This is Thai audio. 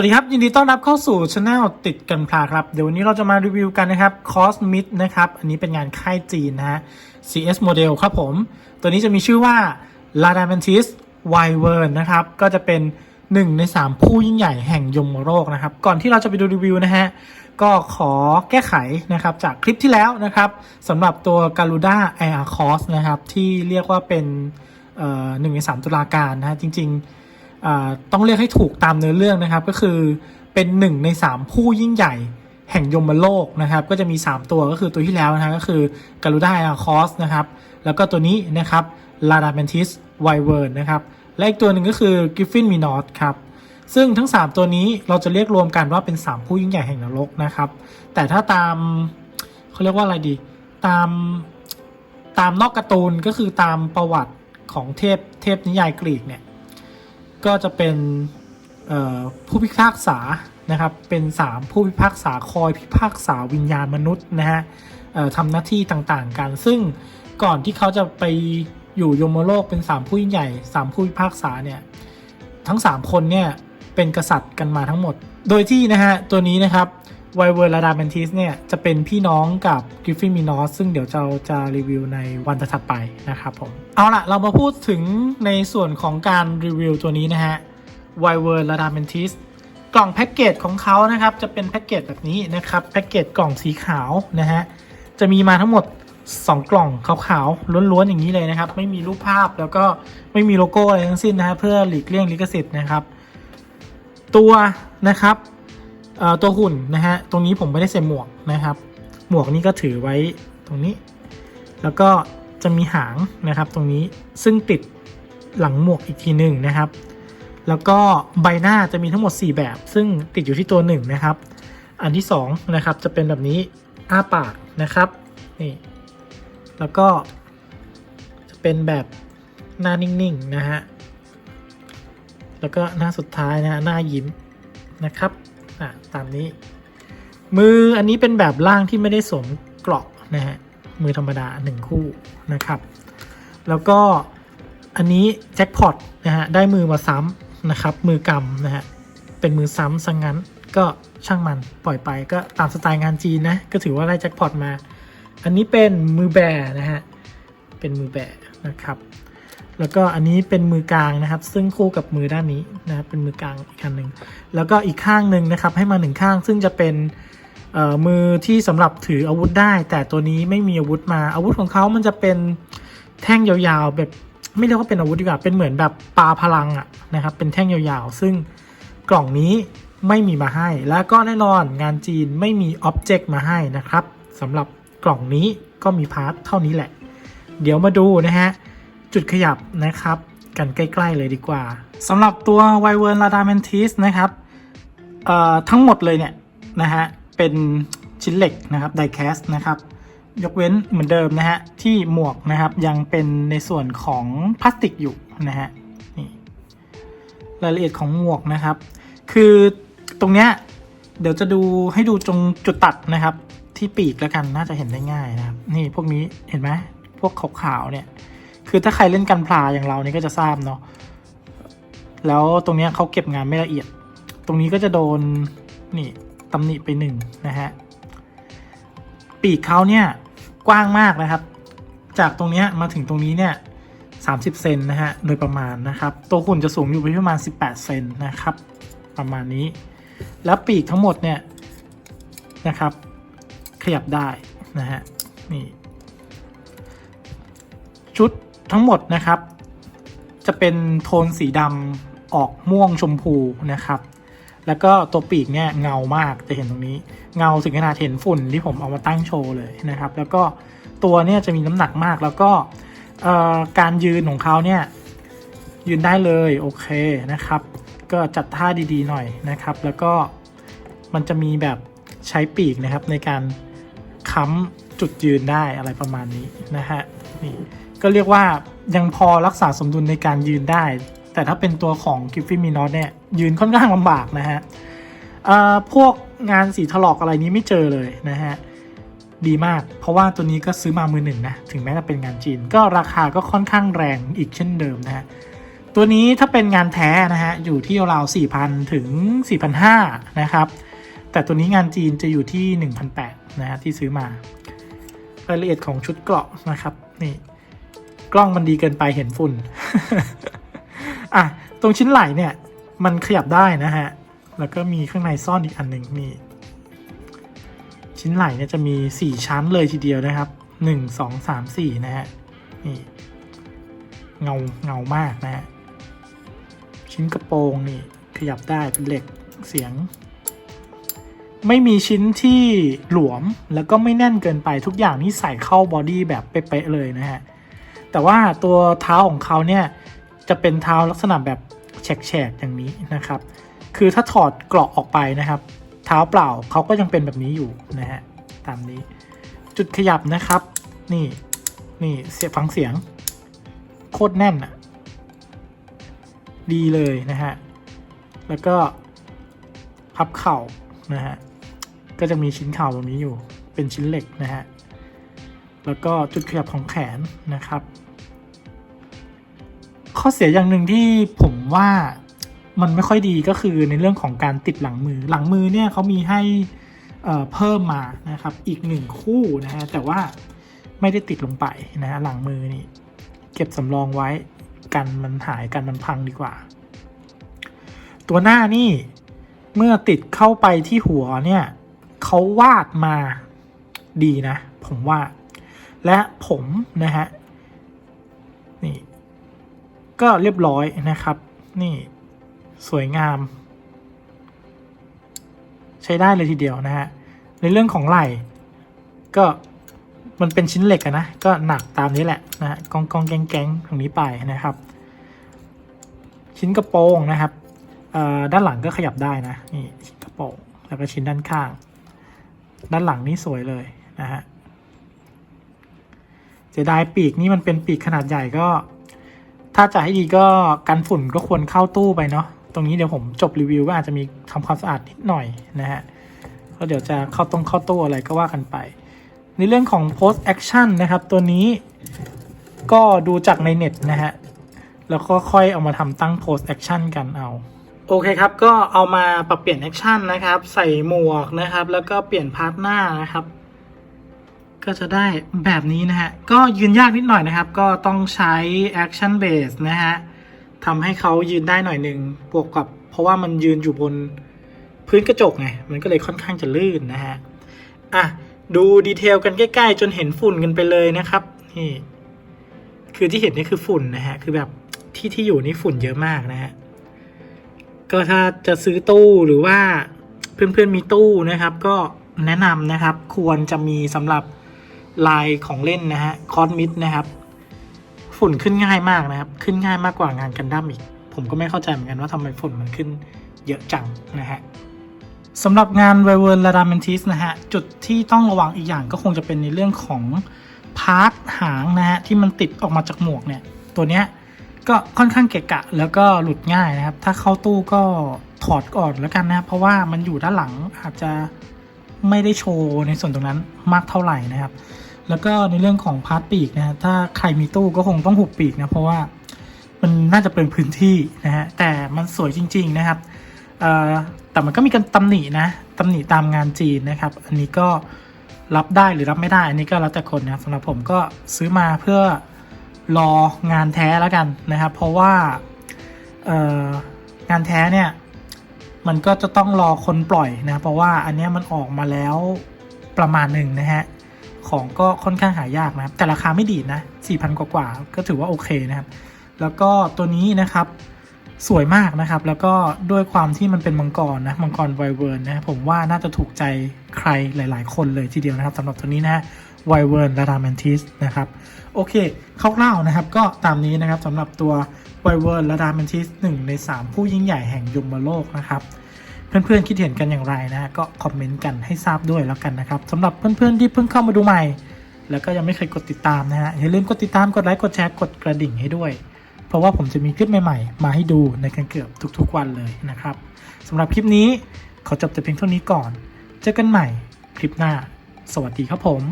วัสดีครับ ยินดีต้อนรับเข้าสู่ช anel ติดกันพลาครับ เดี๋ยววันนี้เราจะมารีวิวกันนะครับ Cosmit นะครับ อันนี้เป็นงานค่ายจีนนะฮะ CS Model ครับผม ตัวนี้จะมีชื่อว่า Ladamantis w i v e r n นะครับ ก็จะเป็น 1 ใน 3 ผู้ยิ่งใหญ่แห่งยมโรคนะครับ ก่อนที่เราจะไปดูรีวิวนะฮะ ก็ขอแก้ไขนะครับ จากคลิปที่แล้วนะครับสำหรับตัว Garuda Air Cross นะครับ ที่เรียกว่าเป็นเอ่อหนึ่งในสามตุลาการนะฮะจริง ๆ ต้องเรียกให้ถูกตามเนื้อเรื่องนะครับ ก็คือเป็นหนึ่งในสามผู้ยิ่งใหญ่แห่งยมโลกนะครับ ก็จะมี 3 ตัวก็คือตัวที่แล้วนะก็คือการูด้าอาคอสนะครับ แล้วก็ตัวนี้นะครับลาดาเมนทิสไวเวิร์นนะครับ และอีกตัวหนึ่งก็คือกริฟฟินมีนอตครับซึ่งทั้ง 3 ตัวนี้เราจะเรียกรวมกันว่าเป็น 3 ผู้ยิ่งใหญ่แห่งนรกนะครับ แต่ถ้าตามเขาเรียกว่าอะไรดี ตามตามนอกการ์ตูนก็คือตามประวัติของเทพเทพนิยายกรีกเนี่ย ก็จะเป็นผู้พิพากษานะครับ เป็น 3 ผู้พิพากษาคอยพิพากษาวิญญาณมนุษย์นะฮะทำหน้าที่ต่างๆกัน ซึ่งก่อนที่เขาจะไปอยู่ยมโลกเป็น 3 ผู้ยิ่งใหญ่ 3 ผู้พิพากษาเนี่ยทั้ง 3 คนเนี่ยเป็นกษัตริย์กันมาทั้งหมด โดยที่นะฮะตัวนี้นะครับ ไวเวอร์ลาดาเมนทิสเนี่ยจะเป็นพี่น้องกับกริฟฟินมินอสซึ่งเดี๋ยวเราจะรีวิวในวันถัดไปนะครับผม เอาล่ะเรามาพูดถึงในส่วนของการรีวิวตัวนี้นะฮะไวเวอร์ลาดาเมนทิสกล่องแพ็กเกจของเขานะครับ จะเป็นแพ็กเกจแบบนี้นะครับแพ็กเกจกล่องสีขาวนะฮะจะมีมาทั้งหมด 2 กล่องขาวๆล้วนๆอย่างนี้เลยนะครับ ไม่มีรูปภาพแล้วก็ไม่มีโลโก้อะไรทั้งสิ้นนะฮะเพื่อหลีกเลี่ยงลิขสิทธิ์นะครับ ตัวนะครับ ตัวหุ่นนะฮะตรงนี้ผมไม่ได้ใส่หมวกนะครับ หมวกนี้ก็ถือไว้ตรงนี้ แล้วก็จะมีหางนะครับตรงนี้ซึ่งติดหลังหมวกอีกทีหนึ่งนะครับ แล้วก็ใบหน้าจะมีทั้งหมด 4 แบบ ซึ่งติดอยู่ที่ตัวหนึ่งนะครับ อันที่2นะครับจะเป็นแบบนี้อ้าปากนะครับนี่แล้วก็จะเป็นแบบหน้านิ่งๆนะฮะแล้วก็หน้าสุดท้ายนะฮะหน้ายิ้มนะครับ อะตามนี้ มืออันนี้เป็นแบบล่างที่ไม่ได้สวมเกราะนะฮะมือธรรมดา 1 คู่นะครับ แล้วก็อันนี้แจ็คพอตนะฮะได้มือมาซ้ำนะครับ มือกำนะฮะเป็นมือซ้ำซะงงั้นก็ช่างมันปล่อยไปก็ตามสไตล์งานจีนนะ ก็ถือว่าได้แจ็คพอตมา อันนี้เป็นมือแบนะฮะเป็นมือแบนะครับ แล้วก็อันนี้เป็นมือกลางนะครับ ซึ่งคู่กับมือด้านนี้นะครับเป็นมือกลางอีกอันหนึ่งแล้วก็อีกข้างหนึ่งนะครับให้มาหนึ่งข้างซึ่งจะเป็นเอ่อมือที่สำหรับถืออาวุธได้ แต่ตัวนี้ไม่มีอาวุธมาอาวุธของเขามันจะเป็นแท่งยาวๆแบบไม่เรียกว่าเป็นอาวุธดีกว่าเป็นเหมือนแบบปลาพลังอะนะครับเป็นแท่งยาวๆ ซึ่งกล่องนี้ไม่มีมาให้ แล้วก็แน่นอนงานจีนไม่มีอ็อบเจกต์มาให้นะครับสำหรับกล่องนี้ก็มีพาร์ทเท่านี้แหละ เดี๋ยวมาดูนะฮะ จุดขยับนะครับ กันใกล้ ๆ เลยดีกว่าสำหรับตัวไวเวิร์นลาดาเมนทิสนะครับเอ่อทั้งหมดเลยเนี่ยนะฮะเป็นชิ้นเหล็กนะครับไดแคสนะครับ ยกเว้นเหมือนเดิมนะฮะที่หมวกนะครับยังเป็นในส่วนของพลาสติกอยู่นะฮะนี่รายละเอียดของหมวกนะครับ คือตรงเนี้ยเดี๋ยวจะดูให้ดูตรงจุดตัดนะครับ ที่ปีกแล้วกันน่าจะเห็นได้ง่ายนะครับ นี่พวกนี้เห็นไหมพวกขาวๆเนี่ย คือถ้าใครเล่นกันพลาอย่างเรานี่ก็จะทราบเนาะแล้วตรงนี้เขาเก็บงานไม่ละเอียด ตรงนี้ก็จะโดนนี่ตำหนิไปหนึ่งนะฮะปีกเขาเนี่ยกว้างมากนะครับ จากตรงนี้มาถึงตรงนี้เนี่ย30 เซนนะฮะ โดยประมาณนะครับ ตัวหุ่นจะสูงอยู่ที่ประมาณ 18 เซนนะครับ ประมาณนี้ แล้วปีกทั้งหมดเนี่ยนะครับ ขยับได้นะฮะ นี่ ชุด ทั้งหมดนะครับ จะเป็นโทนสีดำออกม่วงชมพูนะครับ แล้วก็ตัวปีกเนี่ยเงามากจะเห็นตรงนี้ เงาถึงขนาดเห็นฝุ่นที่ผมเอามาตั้งโชว์เลยนะครับ แล้วก็ตัวเนี่ยจะมีน้ำหนักมากแล้วก็การยืนของเขาเนี่ยยืนได้เลยโอเคนะครับ ก็จัดท่าดีๆหน่อยนะครับ แล้วก็มันจะมีแบบใช้ปีกนะครับในการค้ำจุดยืนได้อะไรประมาณนี้นะฮะนี่ ก็เรียกว่ายังพอรักษาสมดุลในการยืนได้ แต่ถ้าเป็นตัวของกิฟฟี่มินอสเนี่ยยืนค่อนข้างลำบากนะฮะพวกงานสีถลอกอะไรนี้ไม่เจอเลยนะฮะดีมาก เพราะว่าตัวนี้ก็ซื้อมามือหนึ่งนะ ถึงแม้จะเป็นงานจีน ก็ราคาก็ค่อนข้างแรงอีกเช่นเดิมนะฮะ ตัวนี้ถ้าเป็นงานแท้นะฮะ อยู่ที่ราว4,000 ถึง 4,500 นะครับ แต่ตัวนี้งานจีนจะอยู่ที่ 1,800 นะฮะ ที่ซื้อมา รายละเอียดของชุดเกราะนะครับ นี่ กล้องมันดีเกินไปเห็นฝุ่น อะ ตรงชิ้นไหล่เนี่ย มันขยับได้นะฮะ แล้วก็มีข้างในซ่อนอีกอันหนึ่งนี่ ชิ้นไหล่เนี่ยจะมี 4 ชั้นเลยทีเดียวนะครับ 1 2 3 4 นะฮะ นี่ เงาเงามากนะฮะ ชิ้นกระโปรงนี่ ขยับได้เป็นเหล็กเสียง ไม่มีชิ้นที่หลวมแล้วก็ไม่แน่นเกินไปทุกอย่างนี่ใส่เข้าบอดี้แบบเป๊ะๆเลยนะฮะ แต่ว่าตัวเท้าของเขาเนี่ยจะเป็นเท้าลักษณะแบบแฉกๆอย่างนี้นะครับ คือถ้าถอดเกราะออกไปนะครับ เท้าเปล่าเขาก็ยังเป็นแบบนี้อยู่นะฮะตามนี้ จุดขยับนะครับ นี่นี่เสียฟังเสียง โคตรแน่นอะดีเลยนะฮะ แล้วก็พับเข่านะฮะ ก็จะมีชิ้นเข่าตรงนี้อยู่ เป็นชิ้นเหล็กนะฮะ แล้วก็จุดขยับของแขนนะครับ อเสียอย่างหนึ่งที่ผมว่ามันไม่ค่อยดีก็คือในเรื่องของการติดหลังมือ หลังมือเนี่ยเขามีให้เอ่อเพิ่มมานะครับอีกหนึ่งคู่นะฮะแต่ว่าไม่ได้ติดลงไปนะฮะหลังมือนี่เก็บสำรองไว้กันมันหายกันมันพังดีกว่า ตัวหน้านี่เมื่อติดเข้าไปที่หัวเนี่ยเขาวาดมาดีนะ ผมว่า และผมนะฮะนี่ ก็เรียบร้อยนะครับ นี่สวยงาม ใช้ได้เลยทีเดียวนะฮะ ในเรื่องของไหล่ก็มันเป็นชิ้นเหล็กนะ ก็หนักตามนี้แหละนะฮะกองกองแกงแกงตรงนี้ไปนะครับ ชิ้นกระโปรงนะครับอ่อด้านหลังก็ขยับได้นะนี่ชิ้นกระโปรงแล้วก็ชิ้นด้านข้าง ด้านหลังนี่สวยเลยนะฮะเสียดายปีกนี่มันเป็นปีกขนาดใหญ่ก็ ถ้าจะให้ดีก็กันฝุ่นก็ควรเข้าตู้ไปเนาะตรงนี้เดี๋ยวผมจบรีวิวก็อาจจะมีทำความสะอาดนิดหน่อยนะฮะก็เดี๋ยวจะเข้าตรงเข้าตู้อะไรก็ว่ากันไป ในเรื่องของ post action นะครับ ตัวนี้ก็ดูจากในเน็ตนะฮะแล้วก็ค่อยเอามาทำตั้ง post action กันเอาโอเคครับ ก็เอามาปรับเปลี่ยนแอคชั่นนะครับ ใส่หมวกนะครับ แล้วก็เปลี่ยนพาร์ทหน้านะครับ ก็จะได้แบบนี้นะฮะ ก็ยืนยากนิดหน่อยนะครับ ก็ต้องใช้ action base นะฮะทำให้เขายืนได้หน่อยหนึ่งบวกกับ เพราะว่ามันยืนอยู่บนพื้นกระจกไง มันก็เลยค่อนข้างจะลื่นนะฮะ อะ ดูดีเทลกันใกล้ๆ จนเห็นฝุ่นกันไปเลยนะครับ นี่ คือที่เห็นนี่คือฝุ่นนะฮะ คือแบบที่ที่อยู่นี่ฝุ่นเยอะมากนะฮะ ก็ถ้าจะซื้อตู้หรือว่าเพื่อนๆมีตู้นะครับ ก็แนะนำนะครับ ควรจะมีสำหรับ ลายของเล่นนะฮะคอนมิดนะครับ ฝุ่นขึ้นง่ายมากนะครับ ขึ้นง่ายมากกว่างานกันดั้มอีก ผมก็ไม่เข้าใจเหมือนกันว่าทำไมฝุ่นมันขึ้นเยอะจังนะฮะสำหรับงาน v i v e r l a d a m e n t i s นะฮะ จุดที่ต้องระวังอีกอย่างก็คงจะเป็นในเรื่องของพาร์ทหางนะฮะ ที่มันติดออกมาจากหมวกเนี่ย ตัวเนี้ยก็ค่อนข้างเกะกะ แล้วก็หลุดง่ายนะครับ ถ้าเข้าตู้ก็ถอดก่อนแล้วกันนะครับเพราะว่ามันอยู่ด้านหลังอาจจะไม่ได้โชว์ในส่วนตรงนั้นมากเท่าไหร่นะครับ แล้วก็ในเรื่องของพาร์ทปีกนะฮะถ้าใครมีตู้ก็คงต้องหุบปีกนะเพราะว่ามันน่าจะเป็นพื้นที่นะฮะแต่มันสวยจริง ๆนะครับแต่มันก็มีการตำหนินะตำหนิตามงานจีนนะครับ อันนี้ก็รับได้หรือรับไม่ได้ อันนี้ก็แล้วแต่คนนะสำหรับผมก็ซื้อมาเพื่อรองานแท้แล้วกันนะครับ เพราะว่างานแท้เนี่ยมันก็จะต้องรอคนปล่อยนะ เพราะว่าอันนี้มันออกมาแล้วประมาณหนึ่งนะฮะ ของก็ค่อนข้างหายากนะครับ แต่ราคาไม่ดีนะ4,000 กว่าๆก็ถือว่าโอเคนะครับ แล้วก็ตัวนี้นะครับสวยมากนะครับ แล้วก็ด้วยความที่มันเป็นมังกรนะมังกรไวเวิร์นนะผมว่าน่าจะถูกใจใครหลาย ๆ คนเลยทีเดียวนะครับสำหรับตัวนี้นะไวเวิร์นแลาดาแมนทิสนะครับโอเคคร่าวๆนะครับ ก็ตามนี้นะครับสำหรับตัวไวเวิร์นแลาดาแมนทิสหนึ่งใน 3 ผู้ยิ่งใหญ่แห่งยมโลกนะครับ เพื่อนๆคิดเห็นกันอย่างไรนะ ก็คอมเมนต์กันให้ทราบด้วยแล้วกันนะครับสำหรับเพื่อนๆที่เพิ่งเข้ามาดูใหม่ แล้วก็ยังไม่เคยกดติดตามนะฮะอย่าลืมกดติดตามกดไลค์กดแชร์กดกระดิ่งให้ด้วย เพราะว่าผมจะมีคลิปใหม่ๆ มาให้ดูในกันเกือบทุกๆวันเลยนะครับสำหรับคลิปนี้ขอจบแต่เพียงเท่านี้ก่อน เจอกันใหม่คลิปหน้า สวัสดีครับผม